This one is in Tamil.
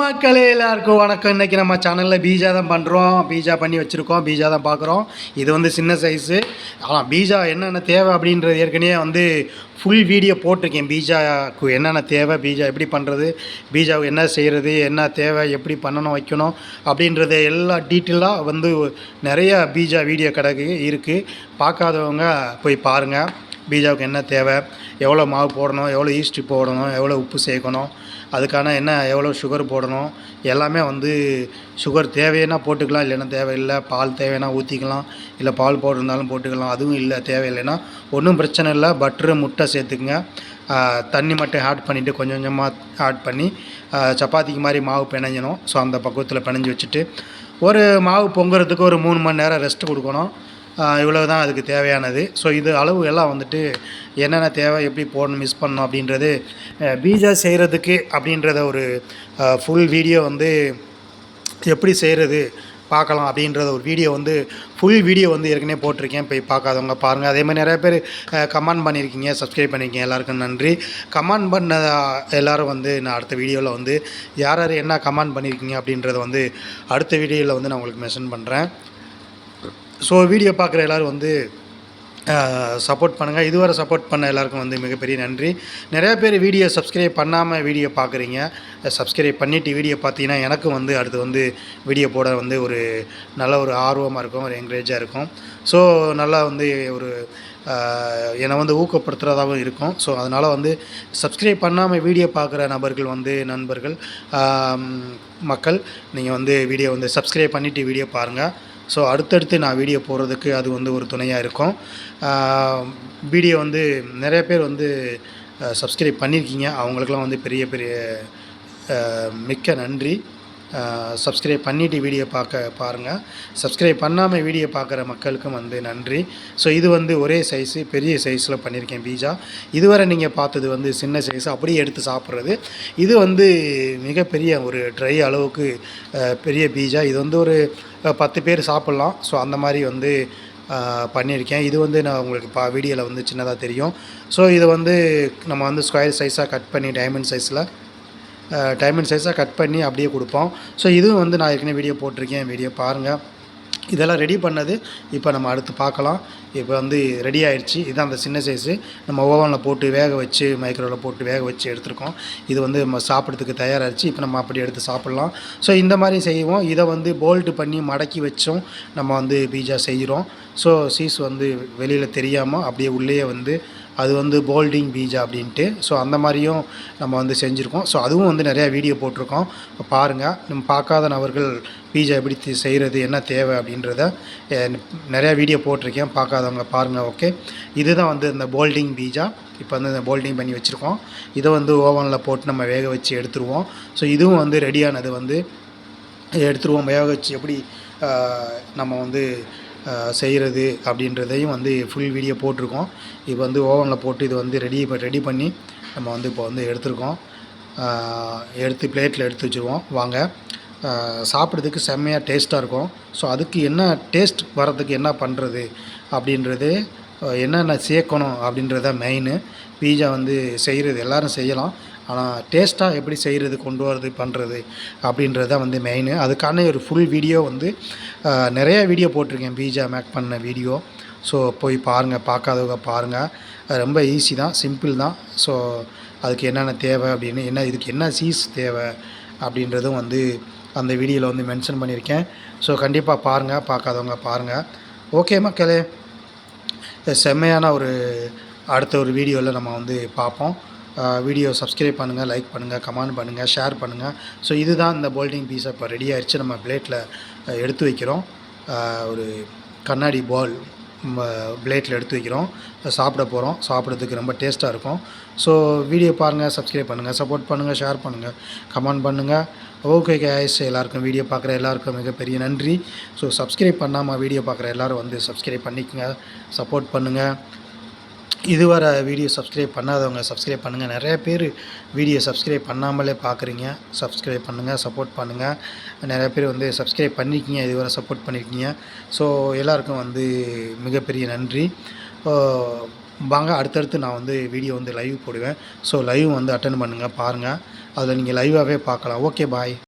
மக்களே எல்லாருக்கும் வணக்கம். இன்றைக்கி நம்ம சேனலில் பீஜா தான் பண்ணுறோம் பீஜா பண்ணி வச்சுருக்கோம். பீஜா தான் பார்க்குறோம். இது வந்து சின்ன சைஸு ஆனால் பீஜா என்னென்ன தேவை அப்படின்றது ஏற்கனவே வந்து ஃபுல் வீடியோ போட்டிருக்கேன். பீஜாவுக்கு என்னென்ன தேவை பீஜா எப்படி பண்ணுறது பீஜாவுக்கு என்ன செய்கிறது என்ன தேவை எப்படி பண்ணணும் வைக்கணும் அப்படின்றத எல்லா டீட்டெயிலாக வந்து நிறைய பீஜா வீடியோ கிடக்கு இருக்குது பார்க்காதவங்க போய் பாருங்கள் பீஜாவுக்கு என்ன தேவை? எவ்வளோ மாவு போடணும்? எவ்வளோ ஈஸ்ட் போடணும்? எவ்வளோ உப்பு சேர்க்கணும்? அதுக்கான என்ன எவ்வளோ சுகர் போடணும்? எல்லாமே வந்து சுகர் தேவைன்னா போட்டுக்கலாம் இல்லைன்னா தேவையில்லை. பால் தேவைன்னா ஊற்றிக்கலாம் இல்லை பால் போட்டிருந்தாலும் போட்டுக்கலாம். அதுவும் இல்லை தேவையில்லைன்னா ஒன்றும் பிரச்சனை இல்லை. பட்ரு முட்டை சேர்த்துக்குங்க. தண்ணி மட்டும் ஆட் பண்ணிவிட்டு கொஞ்சம் கொஞ்சமாக ஆட் பண்ணி சப்பாத்திக்கு மாதிரி மாவு பிணைஞ்சணும் ஸோ அந்த பக்குவத்தில் பிணைஞ்சு வச்சுட்டு ஒரு மாவு பொங்குறதுக்கு ஒரு மூணு மணி நேரம் ரெஸ்ட் கொடுக்கணும். இவ்வளோ தான் அதுக்கு தேவையானது. ஸோ இது அளவு எல்லாம் வந்துட்டு என்னென்ன தேவை எப்படி போடணும் மிஸ் பண்ணணும் அப்படின்றது பீஜா செய்கிறதுக்கு அப்படின்றத ஒரு ஃபுல் வீடியோ வந்து எப்படி செய்கிறது பார்க்கலாம் அப்படின்றத ஒரு வீடியோ வந்து ஃபுல் வீடியோ வந்து ஏற்கனவே போட்டிருக்கேன். போய் பார்க்காதவங்க பாருங்கள் அதே மாதிரி நிறைய பேர் கமெண்ட் பண்ணியிருக்கீங்க சப்ஸ்கிரைப் பண்ணியிருக்கீங்க எல்லாருக்கும் நன்றி. கமெண்ட் பண்ண எல்லோரும் வந்து நான் அடுத்த வீடியோவில் வந்து யார் யார் என்ன கமெண்ட் பண்ணியிருக்கீங்க அப்படின்றத வந்து அடுத்த வீடியோவில் வந்து நான் உங்களுக்கு மென்ஷன் பண்ணுறேன் ஸோ வீடியோ பார்க்குற எல்லோரும் வந்து சப்போர்ட் பண்ணுங்கள் இதுவரை சப்போர்ட் பண்ண எல்லாருக்கும் வந்து மிகப்பெரிய நன்றி. நிறைய பேர் வீடியோ சப்ஸ்கிரைப் பண்ணாமல் வீடியோ பார்க்குறீங்க. சப்ஸ்கிரைப் பண்ணிவிட்டு வீடியோ பார்த்தீங்கன்னா எனக்கும் வந்து அடுத்து வந்து வீடியோ போட வந்து ஒரு நல்ல ஒரு ஆர்வமாக இருக்கும் ஒரு என்கரேஜாக இருக்கும். ஸோ நல்லா வந்து ஒரு என்னை வந்து ஊக்கப்படுத்துகிறதாகவும் இருக்கும். ஸோ அதனால் வந்து சப்ஸ்கிரைப் பண்ணாமல் வீடியோ பார்க்குற நபர்கள் வந்து நண்பர்கள் மக்கள் நீங்கள் வந்து வீடியோ வந்து சப்ஸ்கிரைப் பண்ணிவிட்டு வீடியோ பாருங்கள் ஸோ அடுத்தடுத்து நான் வீடியோ போடுறதுக்கு அது வந்து ஒரு துணையாக இருக்கும். வீடியோ வந்து நிறைய பேர் வந்து சப்ஸ்கிரைப் பண்ணியிருக்கீங்க அவங்களுக்கெல்லாம் வந்து பெரிய பெரிய மிக்க நன்றி. சப்ஸ்கிரைப் பண்ணிவிட்டு வீடியோ பார்க்க பாருங்கள் சப்ஸ்கிரைப் பண்ணாமல் வீடியோ பார்க்குற மக்களுக்கும் வந்து நன்றி. ஸோ இது வந்து ஒரே சைஸு பெரிய சைஸில் பண்ணியிருக்கேன் பீஜா. இதுவரை நீங்கள் பார்த்தது வந்து சின்ன சைஸ் அப்படியே எடுத்து சாப்பிட்றது. இது வந்து மிகப்பெரிய ஒரு ட்ரை அளவுக்கு பெரிய பீஜா. இது வந்து ஒரு பத்து பேர் சாப்பிட்லாம். ஸோ அந்த மாதிரி வந்து பண்ணியிருக்கேன் இது வந்து நான் உங்களுக்கு பா வீடியோவில் வந்து சின்னதாக தெரியும். ஸோ இதை வந்து நம்ம வந்து ஸ்கொயர் சைஸாக கட் பண்ணி டைமண்ட் சைஸில் டைமண்ட் சைஸாக கட் பண்ணி அப்படியே கொடுப்போம். ஸோ இதுவும் வந்து நான் ஏற்கனவே வீடியோ போட்டிருக்கேன். வீடியோ பாருங்கள் இதெல்லாம் ரெடி பண்ணது இப்போ நம்ம அடுத்து பார்க்கலாம். இப்போ வந்து ரெடி ஆயிடுச்சு இதுதான் அந்த சின்ன சைஸு நம்ம ஓவனில் போட்டு வேக வச்சு மைக்ரோவில் போட்டு வேக வச்சு எடுத்திருக்கோம். இது வந்து நம்ம சாப்பிட்றதுக்கு தயாராகிடுச்சு இப்போ நம்ம அப்படி எடுத்து சாப்பிட்லாம். ஸோ இந்த மாதிரி செய்வோம். இதை வந்து போல்ட்டு பண்ணி மடக்கி வச்சும் நம்ம வந்து பீஜா செய்கிறோம். ஸோ சீஸ் வந்து வெளியில் தெரியாமல் அப்படியே உள்ளேயே வந்து அது வந்து போல்டிங் பீஜா அப்படின்ட்டு. ஸோ அந்த மாதிரியும் நம்ம வந்து செஞ்சுருக்கோம். ஸோ அதுவும் வந்து நிறையா வீடியோ போட்டிருக்கோம். இப்போ பாருங்கள் நம்ம பார்க்காத நபர்கள் பீஜா எப்படி செய்கிறது என்ன தேவை அப்படின்றத நிறையா வீடியோ போட்டிருக்கேன். பார்க்காதவங்க பாருங்கள் ஓகே இதுதான் வந்து இந்த போல்டிங் பீஜா. இப்போ வந்து இந்த போல்டிங் பண்ணி வச்சுருக்கோம். இதை வந்து ஓவனில் போட்டு நம்ம வேக வச்சு எடுத்துருவோம். ஸோ இதுவும் வந்து ரெடியானது வந்து எடுத்துருவோம். வேக வச்சு எப்படி நம்ம வந்து செய்கிறது அப்படின்றதையும் வந்து ஃபுல் வீடியோ போட்டிருக்கோம். இப்போ வந்து ஓவனில் போட்டு இது வந்து ரெடி ரெடி பண்ணி நம்ம வந்து இப்போ வந்து எடுத்திருக்கோம். எடுத்து பிளேட்டில் எடுத்து வச்சுருவோம். வாங்க. சாப்பிட்றதுக்கு செம்மையாக டேஸ்ட்டாக இருக்கும். ஸோ அதுக்கு என்ன டேஸ்ட் வர்றதுக்கு என்ன பண்ணுறது அப்படின்றது என்னென்ன சேர்க்கணும் அப்படின்றத மெயினு பீஜா வந்து செய்கிறது எல்லோரும் செய்யலாம். ஆனால் டேஸ்ட்டாக எப்படி செய்கிறது கொண்டு வரது பண்ணுறது அப்படின்றது தான் வந்து மெயின் அதுக்கான ஒரு ஃபுல் வீடியோ வந்து நிறைய வீடியோ போட்டிருக்கேன். பீஜா மேக் பண்ண வீடியோ ஸோ போய் பாருங்கள் பார்க்காதவங்க பாருங்கள் ரொம்ப ஈஸி தான் சிம்பிள் தான். ஸோ அதுக்கு என்னென்ன தேவை அப்படின்னு என்ன இதுக்கு என்ன சீஸ் தேவை அப்படின்றதும் வந்து அந்த வீடியோவில் வந்து மென்ஷன் பண்ணியிருக்கேன். ஸோ கண்டிப்பாக பாருங்கள் பார்க்காதவங்க பாருங்கள் ஓகே மக்களே செம்மையான ஒரு அடுத்த ஒரு வீடியோவில் நம்ம வந்து பார்ப்போம். வீடியோ சப்ஸ்கிரைப் பண்ணுங்கள் லைக் பண்ணுங்கள் கமெண்ட் பண்ணுங்கள் ஷேர் பண்ணுங்கள் ஸோ இதுதான் இந்த போல்டிங் பீஸை இப்போ ரெடி ஆயிடுச்சு நம்ம பிளேட்டில் எடுத்து வைக்கிறோம். ஒரு கண்ணாடி பால் பிளேட்டில் எடுத்து வைக்கிறோம். சாப்பிட போகிறோம் சாப்பிட்றதுக்கு ரொம்ப டேஸ்ட்டாக இருக்கும். ஸோ வீடியோ பாருங்கள் சப்ஸ்கிரைப் பண்ணுங்கள் சப்போர்ட் பண்ணுங்கள் ஷேர் பண்ணுங்கள் கமெண்ட் பண்ணுங்கள் ஓகே கேஸ் எல்லாருக்கும் வீடியோ பார்க்குற எல்லாருக்கும் மிகப்பெரிய நன்றி. ஸோ சப்ஸ்கிரைப் பண்ணாமல் வீடியோ பார்க்குற எல்லாரும் வந்து சப்ஸ்கிரைப் பண்ணிக்கங்க சப்போர்ட் பண்ணுங்கள் இதுவரை வீடியோ சப்ஸ்கிரைப் பண்ணாதவங்க சப்ஸ்கிரைப் பண்ணுங்கள் நிறைய பேர் வீடியோ சப்ஸ்கிரைப் பண்ணாமலே பார்க்குறீங்க சப்ஸ்கிரைப் பண்ணுங்கள் சப்போர்ட் பண்ணுங்கள் நிறைய பேர் வந்து சப்ஸ்கிரைப் பண்ணியிருக்கீங்க இதுவரை சப்போர்ட் பண்ணியிருக்கீங்க ஸோ எல்லாருக்கும் வந்து மிகப்பெரிய நன்றி. வாங்க அடுத்தடுத்து நான் வந்து வீடியோ வந்து லைவ் போடுவேன். ஸோ லைவ் வந்து அட்டன் பண்ணுங்கள் பாருங்கள் அதில் நீங்கள் லைவாகவே பார்க்கலாம். Okay bye